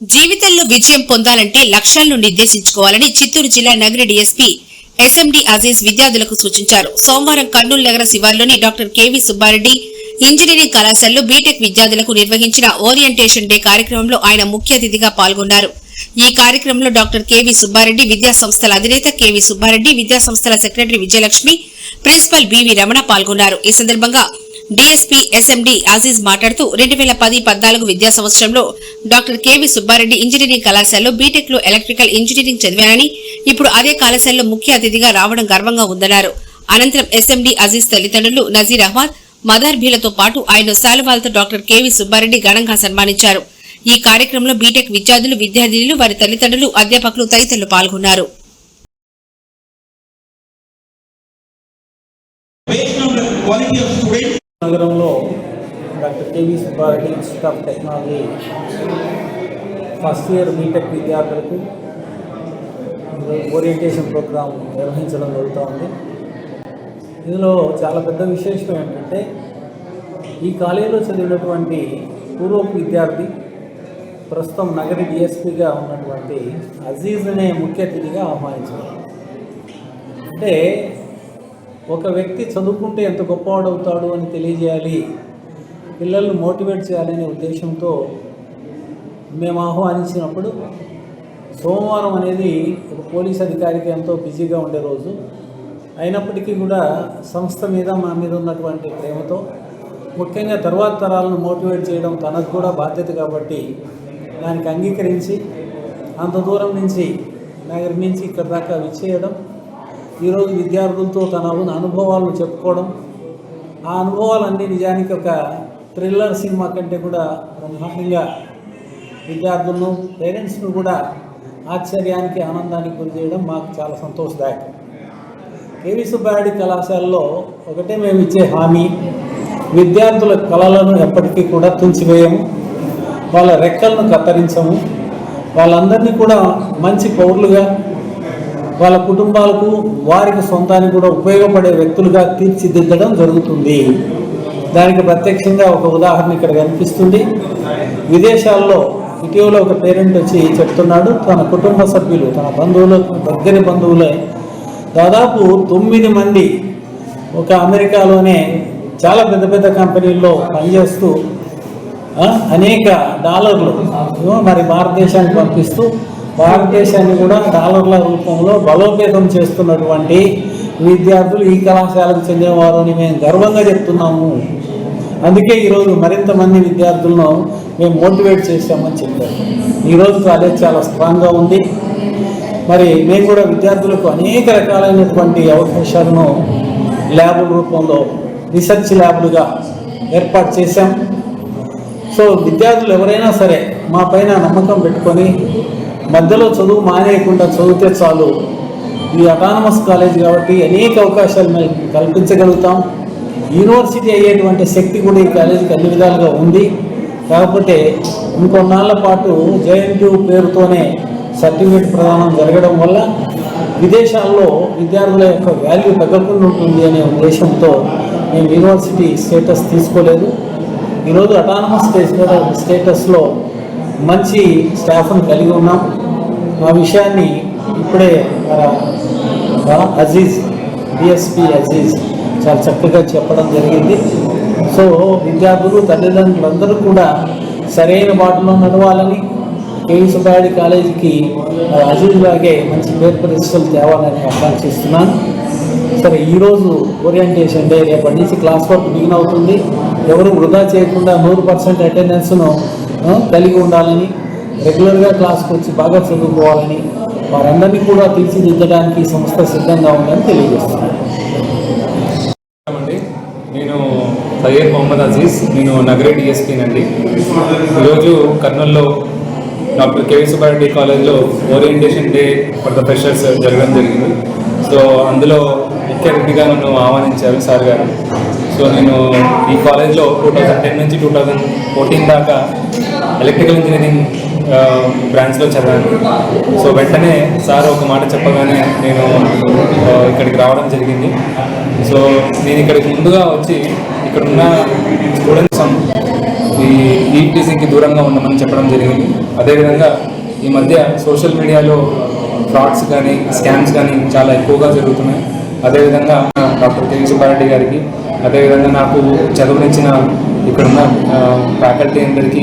జీవితంలో విజయం పొందాలంటే లక్ష్యాలను నిర్దేశించుకోవాలని చిత్తూరు జిల్లా నగరి డీఎస్పీ ఎస్ఎండి అజీజ్ విద్యార్థులకు సూచించారు. సోమవారం కర్నూలు నగర శివార్లోని doctor K V Subbareddy engineering కళాశాలలో బీటెక్ విద్యార్థులకు నిర్వహించిన ఓరియంటేషన్ డే కార్యక్రమంలో ఆయన ముఖ్య అతిథిగా పాల్గొన్నారు. ఈ కార్యక్రమంలో డాక్టర్ కెవి సుబ్బారెడ్డి విద్యా సంస్థల అధినేత కెవి సుబ్బారెడ్డి విద్యా సంస్థల secretary Vijayalakshmi principal B V Ramana పాల్గొన్నారు. ఈ సందర్భంగా డీఎస్పీ ఎస్ఎండి అజీజ్ మాట్లాడుతూ రెండు వేల పది పద్నాలుగు విద్యా సంవత్సరంలో డాక్టర్ కెవి సుబ్బారెడ్డి ఇంజనీరింగ్ కళాశాలలో బీటెక్లో ఎలక్ట్రికల్ ఇంజనీరింగ్ చదివానని ఇప్పుడు అదే కళాశాలలో ముఖ్య అతిథిగా రావడం గర్వంగా ఉందన్నారు. అనంతరం ఎస్ఎండి అజీజ్ తల్లిదండ్రులు నజీర్ అహ్మద్ మదార్బీలతో పాటు ఆయన శాలువాలతో డాక్టర్ కెవి సుబ్బారెడ్డి ఘనంగా సన్మానించారు. ఈ కార్యక్రమంలో బీటెక్ విద్యార్థులు విద్యార్థినులు వారి తల్లిదండ్రులు అధ్యాపకులు తదితరులు పాల్గొన్నారు. Quality of students నగరంలో doctor K V Subbareddy institute of technology first year B Tech విద్యార్థులకు ఓరియంటేషన్ ప్రోగ్రాం నిర్వహించడం జరుగుతూ ఉంది ఇందులో చాలా పెద్ద విశేషం ఏంటంటే ఈ కాలేజీలో చదివినటువంటి పూర్వపు విద్యార్థి ప్రస్తుతం నగర డిఎస్పీగా ఉన్నటువంటి అజీజ్ అనే ముఖ్య అతిథిగా ఆహ్వానించారు అంటే ఒక వ్యక్తి చదువుకుంటే ఎంత గొప్పవాడవుతాడు అని తెలియజేయాలి. పిల్లల్ని మోటివేట్ చేయాలనే ఉద్దేశంతో మేము ఆహ్వానించినప్పుడు సోమవారం అనేది ఒక పోలీస్ అధికారికి ఎంతో బిజీగా ఉండే రోజు. అయినప్పటికీ కూడా సంస్థ మీద మా మీద ఉన్నటువంటి ప్రేమతో ముఖ్యంగా తర్వాత తరాలను మోటివేట్ చేయడం తనకు కూడా బాధ్యత కాబట్టి దానికి అంగీకరించి అంత దూరం నుంచి నగరి నుంచి ఇక్కడ దాకా విచ్చేయడం ఈరోజు విద్యార్థులతో తన ఉన్న అనుభవాలను చెప్పుకోవడం ఆ అనుభవాలన్నీ నిజానికి ఒక థ్రిల్లర్ సినిమా కంటే కూడా బ్రహ్మాండంగా విద్యార్థులను పేరెంట్స్ను కూడా ఆశ్చర్యానికి ఆనందానికి గురి చేయడం మాకు చాలా సంతోషదాయకం. కేవి సుబ్బారెడ్డి కళాశాలలో ఒకటే మేము ఇచ్చే హామీ విద్యార్థుల కళలను ఎప్పటికీ కూడా తుంచివేయము వాళ్ళ రెక్కలను కత్తిరించము వాళ్ళందరినీ కూడా మంచి పౌరులుగా వాళ్ళ కుటుంబాలకు వారికి సొంతానికి కూడా ఉపయోగపడే వ్యక్తులుగా తీర్చిదిద్దడం జరుగుతుంది. దానికి ప్రత్యక్షంగా ఒక ఉదాహరణ ఇక్కడ కనిపిస్తుంది. విదేశాల్లో ఇటీవల ఒక పేరెంట్ వచ్చి చెప్తున్నాడు తన కుటుంబ సభ్యులు తన బంధువులు దగ్గరి బంధువులే దాదాపు తొమ్మిది మంది ఒక అమెరికాలోనే చాలా పెద్ద పెద్ద కంపెనీల్లో పనిచేస్తూ అనేక డాలర్లు ఏమో మరి భారతదేశానికి పంపిస్తూ భారతదేశాన్ని కూడా డాలర్ల రూపంలో బలోపేతం చేస్తున్నటువంటి విద్యార్థులు ఈ కళాశాలకు చెందినవారు అని మేము గర్వంగా చెప్తున్నాము. అందుకే ఈరోజు మరింత మంది విద్యార్థులను మేము మోటివేట్ చేశామని చెప్పారు. ఈరోజు కాలేజ్ చాలా స్ట్రాంగ్గా ఉంది. మరి మేము కూడా విద్యార్థులకు అనేక రకాలైనటువంటి అవకాశాలను ల్యాబుల రూపంలో రీసెర్చ్ ల్యాబులుగా ఏర్పాటు చేశాం. సో విద్యార్థులు ఎవరైనా సరే మా పైన నమ్మకం పెట్టుకొని మధ్యలో చదువు మానేయకుండా చదివితే చాలు. ఈ అటానమస్ కాలేజ్ కాబట్టి అనేక అవకాశాలు మేము కల్పించగలుగుతాం. యూనివర్సిటీ అయ్యేటువంటి శక్తి కూడా ఈ కాలేజీకి అన్ని విధాలుగా ఉంది. కాకపోతే ఇంకొన్నాళ్ళ పాటు జేఎన్టీ పేరుతోనే సర్టిఫికేట్ ప్రదానం జరగడం వల్ల విదేశాల్లో విద్యార్థుల యొక్క వాల్యూ తగ్గకుండా ఉంటుంది అనే ఉద్దేశంతో మేము యూనివర్సిటీ స్టేటస్ తీసుకోలేదు. ఈరోజు అటానమస్ స్టేటస్లో మంచి స్టాఫ్ను కలిగి ఉన్నాం. ఆ విషయాన్ని ఇప్పుడే మన అజీజ్ డిఎస్పి అజీజ్ చాలా చక్కగా చెప్పడం జరిగింది. సో విద్యార్థులు తల్లిదండ్రులందరూ కూడా సరైన బాటలో నడవాలని కేవీ సుబ్బారెడ్డి కాలేజీకి అజీజ్ లాగే మంచి పేరు ప్రతిష్టలు తేవాలని ఆకాంక్షిస్తున్నాను సరే ఈరోజు ఓరియంటేషన్ డే రేపటి నుంచి క్లాస్ వర్క్ బిగిన్ అవుతుంది. ఎవరు వృధా చేయకుండా నూరు పర్సెంట్ అటెండెన్స్ను కలిగి ఉండాలని రెగ్యులర్గా క్లాస్కి వచ్చి బాగా చదువుకోవాలని వారందరినీ కూడా తీర్చిదిద్దడానికి సంస్థ సిద్ధంగా ఉందని తెలియజేస్తున్నాను నేను సయ్యద్ మొహమ్మద్ అజీజ్ నేను నగరే డిఎస్పీ నండి. ఈరోజు కర్నూల్లో డాక్టర్ కేవీ సుబ్బారెడ్డి కాలేజ్లో orientation day for the freshers జరగడం జరిగింది. సో అందులో ముఖ్య అతిథిగా నన్ను ఆహ్వానించారు సార్ గారు. సో నేను ఈ కాలేజ్లో టూ థౌజండ్ టెన్ నుంచి టూ థౌజండ్ ఫోర్టీన్ దాకా ఎలక్ట్రికల్ ఇంజనీరింగ్ బ్రాంచ్లో చదివాను సో వెంటనే సార్ ఒక మాట చెప్పగానే నేను ఇక్కడికి రావడం జరిగింది. సో నేను ఇక్కడికి ముందుగా వచ్చి ఇక్కడ ఉన్న స్టూడెంట్స్ ఈ ఈటీసీకి దూరంగా ఉండమని చెప్పడం జరిగింది. అదేవిధంగా ఈ మధ్య సోషల్ మీడియాలో ఫ్రాడ్స్ కానీ స్కామ్స్ కానీ చాలా ఎక్కువగా జరుగుతున్నాయి. అదేవిధంగా డాక్టర్ కెవి సుబ్బారెడ్డి గారికి అదేవిధంగా నాకు చదువునిచ్చిన ఇక్కడున్న ఫ్యాకల్టీ అందరికీ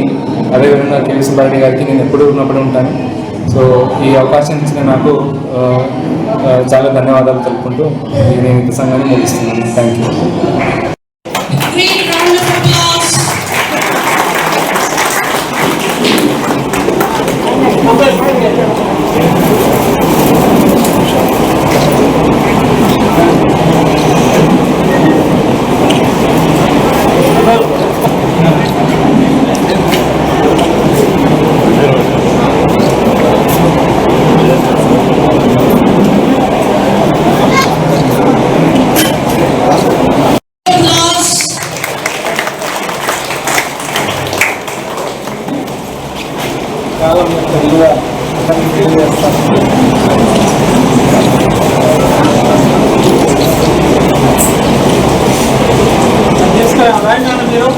అదేవిధంగా కెవి సుబ్బారెడ్డి గారికి నేను ఎప్పుడూ ఉన్నప్పుడు ఉంటాను. సో ఈ అవకాశం ఇచ్చిన నాకు చాలా ధన్యవాదాలు తెలుపుకుంటూ నేను ఈ ప్రసంగాన్ని ముగిస్తున్నాను. Thank you కాలం యొక్క విలువ అతన్ని తెలియజేస్తాను. మీరు